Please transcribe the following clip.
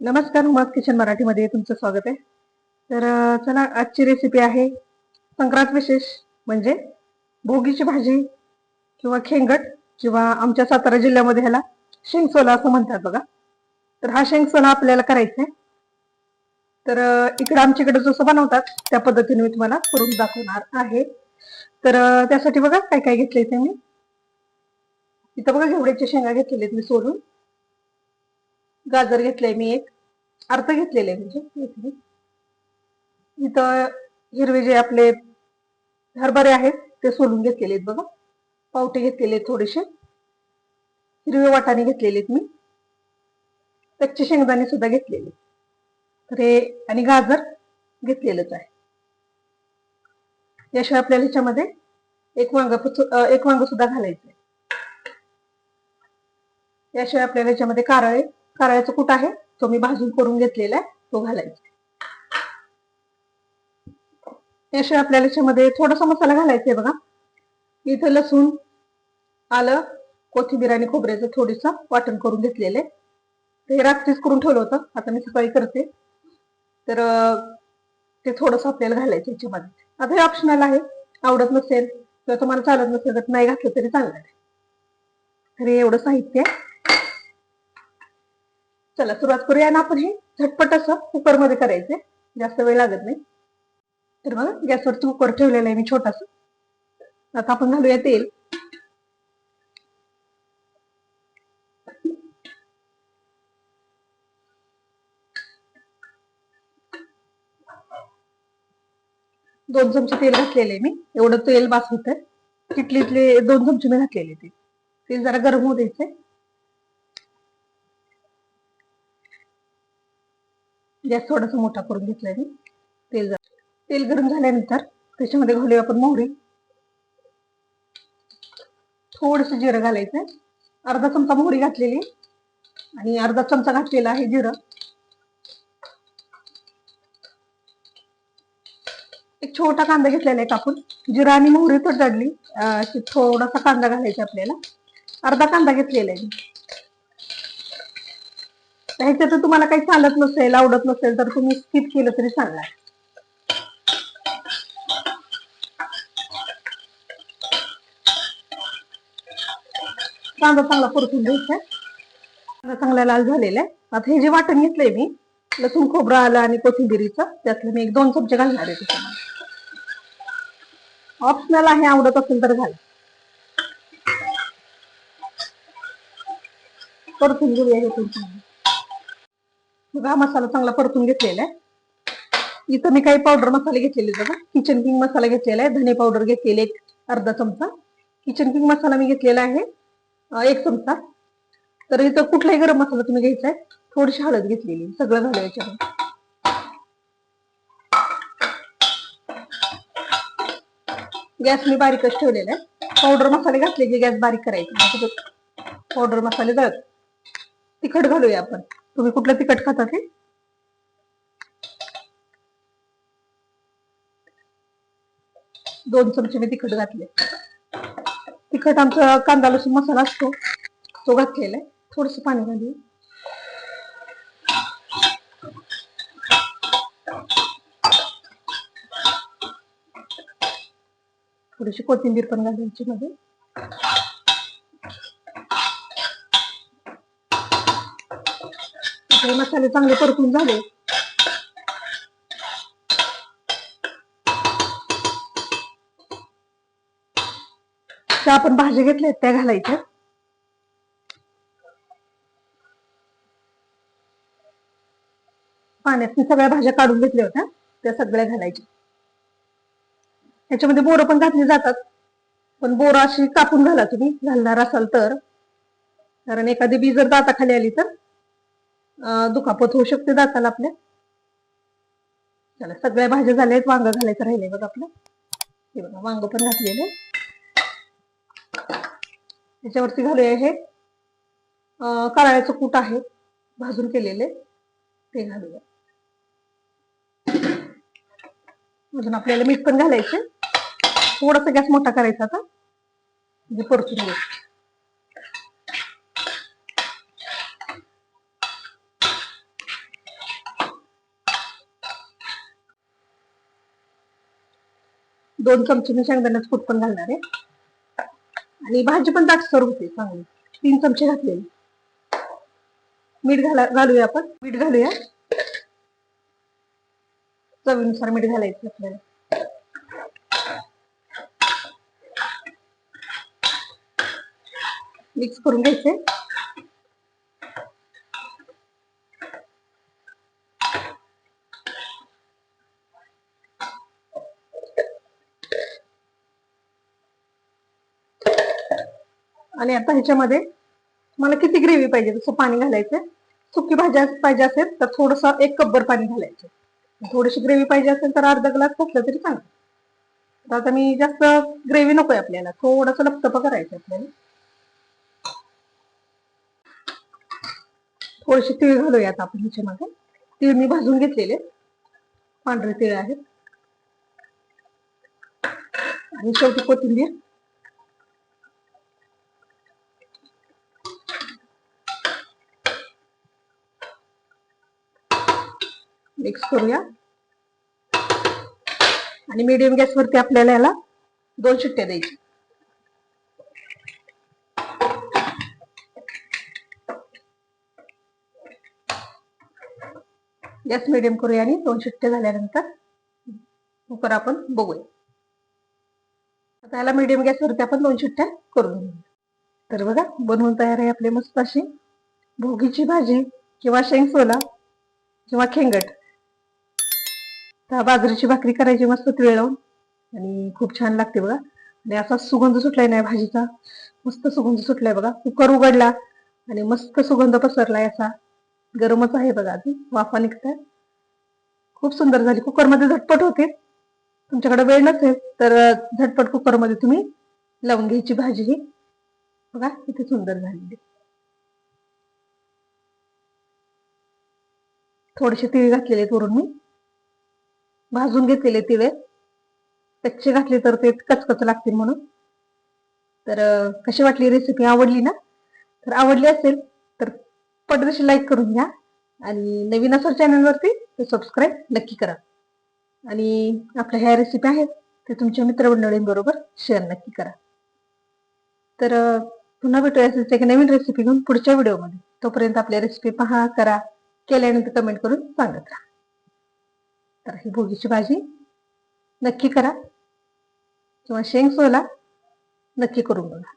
नमस्कार उमास किचन मराठीमध्ये तुमचं स्वागत आहे. तर चला आजची रेसिपी आहे संक्रांत विशेष म्हणजे भोगीची भाजी किंवा खेंगट किंवा आमच्या सातारा जिल्ह्यामध्ये ह्याला शेंगसोला असं म्हणतात बघा. तर हा शेंगसोला आपल्याला करायचा आहे. तर अं, इकडं आमच्याकडे जसं बनवतात त्या पद्धतीने मी तुम्हाला करून दाखवणार आहे. तर त्यासाठी बघा काय काय घेतलंय ते मी. इथं बघा घेवड्याच्या शेंगा घेतलेले आहेत मी सोलून. गाजर घेतलंय मी एक. अर्ध घेतलेले आहे म्हणजे. इथं हिरवे जे आपले हरभरे आहेत ते सोलून घेतलेले आहेत बघा. पावटे घेतलेले आहेत थोडेसे. हिरवे वाटाणे घेतलेले आहेत मी. कच्चे शेंगदाणे सुद्धा घेतलेले आहेत. तर हे आणि गाजर घेतलेलंच आहे. याशिवाय आपल्याला ह्याच्यामध्ये एक वांग एक वांग सुद्धा घालायचं आहे याशिवाय आपल्याला ह्याच्यामध्ये कारळे करायचं कुठं आहे? तो मी भाजून करून घेतलेला आहे. तो घालायचा याशिवाय आपल्याला याच्यामध्ये थोडासा मसाला घालायचा आहे बघा. इथं लसूण आलं कोथिंबीर आणि खोबऱ्याचं थोडस वाटण करून घेतलेलं आहे. ते रात्रीच करून ठेवलं होतं. आता मी सकाळी करते. तर ते थोडस आपल्याला घालायचं याच्यामध्ये. आता हे ऑप्शनल आहे. आवडत नसेल किंवा तुम्हाला चालत नसेल तर नाही घातलं तरी चालणार आहे. तर हे एवढं साहित्य आहे. चला सुरुवात करूया आणि आपण हे. झटपट असं कुकरमध्ये करायचंय. जास्त वेळ लागत नाही. तर मग गॅसवरती कुकर ठेवलेला आहे मी छोटासा. आता आपण घालूया तेल. दोन चमचे तेल घातलेले मी. एवढं तेल बास होत आहे किटलीतले दोन चमचे मी घातलेले ते तेल जरा गरम होऊ द्यायचंय. गॅस थोडासा मोठा करून घेतलाय मी. तेल तेल गरम झाल्यानंतर त्याच्यामध्ये घालूया आपण मोहरी. थोडस जिरं घालायचंय अर्धा चमचा मोहरी घातलेली. आणि अर्धा चमचा घातलेला आहे जिरं. एक छोटा कांदा घेतलेला आहे कापून. जिरा आणि मोहरी तर दडली थोडासा कांदा घालायचा आपल्याला. अर्धा कांदा घेतलेला आहे. मी. ह्याच्यात तुम्हाला काही चालत नसेल आवडत नसेल तर तुम्ही स्किप केलं तरी चालणार. कांदा चांगला परतून घ्यायचा कांदा चांगला लाल झालेला आहे. आता हे जे वाटण घेतलंय मी लसूण खोबरं आलं आणि कोथिंबिरीचं त्यातलं मी एक दोन चमचे घालणार आहे त्याच्यामध्ये. ऑप्शनल आहे आवडत असेल तर घाल. परतून घेऊया हे तुमच्या बघा हा मसाला चांगला परतून घेतलेला आहे. इथं मी काही पावडर मसाले घेतलेले बघा. किचन किंग मसाला घेतलेला आहे. धने पावडर घेतलेले एक अर्धा चमचा. किचन किंग मसाला मी घेतलेला आहे एक चमचा. तर इथं कुठलाही गरम मसाला तुम्ही घ्यायचा आहे. थोडीशी हळद घेतलेली सगळं झालं याच्यामध्ये. गॅस मी बारीकच ठेवलेला आहे. पावडर मसाले घातले की गॅस बारीक करायचा. पावडर मसाले जळत. तिखट घालूया आपण. तुम्ही कुठलं तिखट खाता ते? दोन चमचे मी तिखट घातले. तिखट आमचा कांदा लसूण मसाला असतो तो घातलेला आहे. थोडस पाणी घालू थोडीशी कोथिंबीर पण घालायची मध्ये. हे मसाले चांगले परतून झाले. त्या आपण भाज्या घेतल्या त्या घालायच्या. पाण्यात मी सगळ्या भाज्या काढून घेतल्या होत्या त्या सगळ्या घालायच्या. याच्यामध्ये बोरं पण घातली जातात पण बोरं अशी कापून घाला तुम्ही घालणार असाल तर. कारण एखादी बी जर दाताखाली आली तर दुखापत होऊ शकते दाताला आपल्या. चला सगळ्या भाज्या झाल्या आहेत वांग घालायचं राहिले बघ आपलं. हे बघा वांग पण घातलेले त्याच्यावरती घालूया हे अं, कारळ्याचं कूट आहे भाजून केलेले ते घालूया. अजून आपल्याला मीठ पण घालायचं थोडासा गॅस मोठा करायचा आता. म्हणजे परतून घ्यायचं दोन चमचे मी शेंगदाण्याचं कूट पण घालणार आहे. आणि भाजी पण दाटसर होते चांगली. तीन चमचे घातलेले मीठ घाला घालूया आपण. मीठ घालूया. चवीनुसार मीठ घालायचं आपल्याला. मिक्स करून घ्यायचे. आणि आता ह्याच्यामध्ये मला किती ग्रेव्ही पाहिजे? तसं पाणी घालायचं सुकी भाज्या पाहिजे असेल तर थोडस एक कपभर पाणी घालायचं. थोडीशी ग्रेव्ही पाहिजे असेल तर अर्धा ग्लास घातलं तरी चांगलं. तर आता मी जास्त ग्रेव्ही नकोय आपल्याला. थोडस लपतप करायचं आपल्याला. थोडेसे तीळ घालूया आता आपण ह्याच्यामध्ये तीळ मी भाजून घेतलेले. पांढरे तीळ आहेत. आणि शेवटी कोथिंबीर. मिक्स करूया. आणि मीडियम गॅसवरती आपल्याला याला दोन शिट्ट्या द्यायची. गॅस मिडियम करूया आणि दोन शिट्ट्या झाल्यानंतर कुकर आपण बघूया. आता याला मीडियम गॅसवरती आपण दोन शिट्ट्या करून घेऊया. तर बघा बनवून तयार आहे आपली मस्त अशी. भोगीची भाजी किंवा शेंगसोला किंवा खेंगट. तर बाजरीची भाकरी करायची मस्त वेळ लावून. आणि खूप छान लागते बघा. आणि असा सुगंध सुटलाय नाही भाजीचा. मस्त सुगंध सुटलाय बघा. कुकर उघडला आणि मस्त सुगंध पसरलाय असा. गरमच आहे बघा आधी वाफा निघतात खूप सुंदर झाली. कुकरमध्ये झटपट होते. तुमच्याकडे वेळ नसेल तर झटपट कुकरमध्ये तुम्ही लावून घ्यायची भाजी ही. बघा किती सुंदर झालेली थोडेसे तिळ घातलेले तोरून मी. भाजून घेतलेले तिळे. कच्चे घातले तर ते कचकच लागतील म्हणून. तर कशी वाटली रेसिपी आवडली ना? तर आवडली असेल तर पटदशी लाईक करून घ्या. आणि नवीन असेल चॅनलवरती ते सबस्क्राईब नक्की करा. आणि आपल्या ह्या रेसिपी आहेत ते तुमच्या मित्रमंडळींबरोबर शेअर नक्की करा. तर पुन्हा भेटूया असेल एक नवीन रेसिपी घेऊन पुढच्या व्हिडिओमध्ये तोपर्यंत आपल्या रेसिपी पहा करा. केल्यानंतर कमेंट करून सांगत राहा. तर ही भोगीची भाजी नक्की करा. किंवा शेंग सोला नक्की करून बघा.